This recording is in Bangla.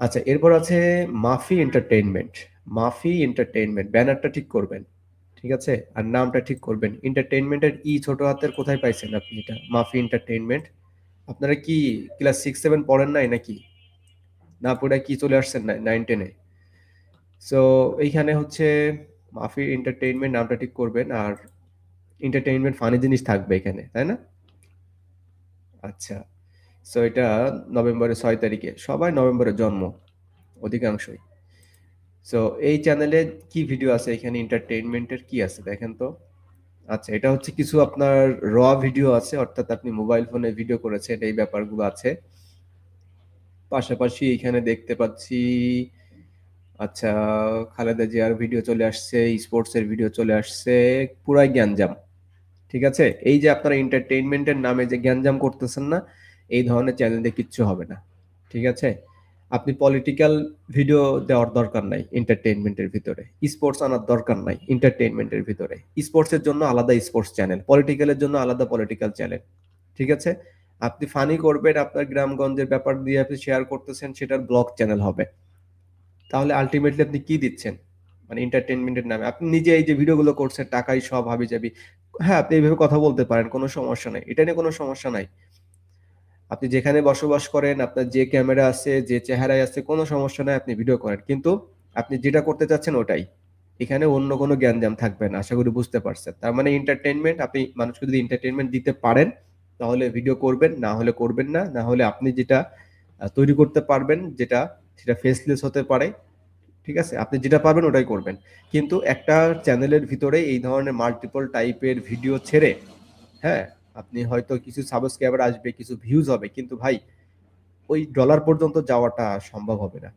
আচ্ছা এরপর আছে মাফি এন্টারটেইনমেন্ট। মাফি এন্টারটেইনমেন্ট ব্যানারটা ঠিক করবেন। ঠিক আছে? আর নামটা ঠিক করবেন। এন্টারটেইনমেন্ট এর ই ছোট হাতের কোথায় পাইছেন আপনি এটা? মাফি এন্টারটেইনমেন্ট। আপনারা কি ক্লাস 6-7 পড়েন নাই নাকি? না পড়ে কি চলে আসছেন না 9-10 এ? সো এইখানে হচ্ছে মাফি এন্টারটেইনমেন্ট নামটা ঠিক করবেন আর এন্টারটেইনমেন্ট ফানি জিনিস থাকবে এখানে, তাই না? আচ্ছা। সো এটা নভেম্বরের ৬ তারিখে। সবাই নভেম্বরে জন্ম। অধিকাংশই। সো এই চ্যানেলে কি ভিডিও আছে এখানে এন্টারটেইনমেন্ট এর কি আছে দেখেন তো? আচ্ছা এটা হচ্ছে কিছু আপনার র ভিডিও আছে অর্থাৎ আপনি মোবাইল ফোনে ভিডিও করেছেন এই ব্যাপারগুলো আছে। পাশাপাশি এখানে দেখতে পাচ্ছি আচ্ছা খালেদা জিয়ার ভিডিও চলে আসছে, স্পোর্টস এর ভিডিও চলে আসছে, পুরাই গ্যাঞ্জাম। ঠিক আছে? এই যে আপনারা এন্টারটেইনমেন্ট এর নামে যে গ্যাঞ্জাম করতেছেন না, এই ধরনের চ্যানেল কিচ্ছু হবে না। ঠিক আছে? আপনি পলিটিক্যাল ভিডিও দেওয়ার দরকার নাই এন্টারটেইনমেন্ট এর ভিতরে। স্পোর্টস আনার দরকার নাই এন্টারটেইনমেন্ট এর ভিতরে। স্পোর্টস এর জন্য আলাদা স্পোর্টস চ্যানেল, পলিটিক্যালের জন্য আলাদা পলিটিক্যাল চ্যানেল। ঠিক আছে? আপনি ফানি করবেন আপনার গ্রামগঞ্জের ব্যাপার দিয়ে আপনি শেয়ার করতেছেন সেটার ব্লগ চ্যানেল হবে। তাহলে আল্টিমেটলি আপনি কি দিচ্ছেন? মানে এন্টারটেইনমেন্ট এর নামে। আপনি নিজে এই যে ভিডিওগুলো করছেন টাকাই সব হাবি যাবি হ্যাঁ, আপনি এইভাবে কথা বলতে পারেন কোনো সমস্যা নাই। এটা নিয়ে কোনো সমস্যা নাই। আপনি যেখানে বসবাস করেন, আপনার যে ক্যামেরা আছে, যে চেহারায় আছে কোনো সমস্যা নাই আপনি ভিডিও করেন। কিন্তু আপনি যেটা করতে চাচ্ছেন ওটাই। এখানে অন্য কোন গ্যাঞ্জাম থাকবে না। আশা করি বুঝতে পারছেন। তার মানে এন্টারটেনমেন্ট আপনি মানুষকে যদি এন্টারটেনমেন্ট দিতে পারেন তাহলে ভিডিও করবেন, না হলে করবেন না। না হলে আপনি যেটা তৈরি করতে পারবেন যেটা সেটা ফেসলেস হতে পারে। ঠিক আছে? আপনি যেটা পারবেন ওটাই করবেন। কিন্তু একটা চ্যানেলের ভিতরে এই ধরনের মাল্টিপল টাইপের ভিডিও ছেড়ে, হ্যাঁ? আপনি হয়তো কিছু সাবস্ক্রাইবার আসবে, কিছু ভিউজ হবে। কিন্তু ভাই ওই ডলার পর্যন্ত যাওয়াটা সম্ভব হবে না।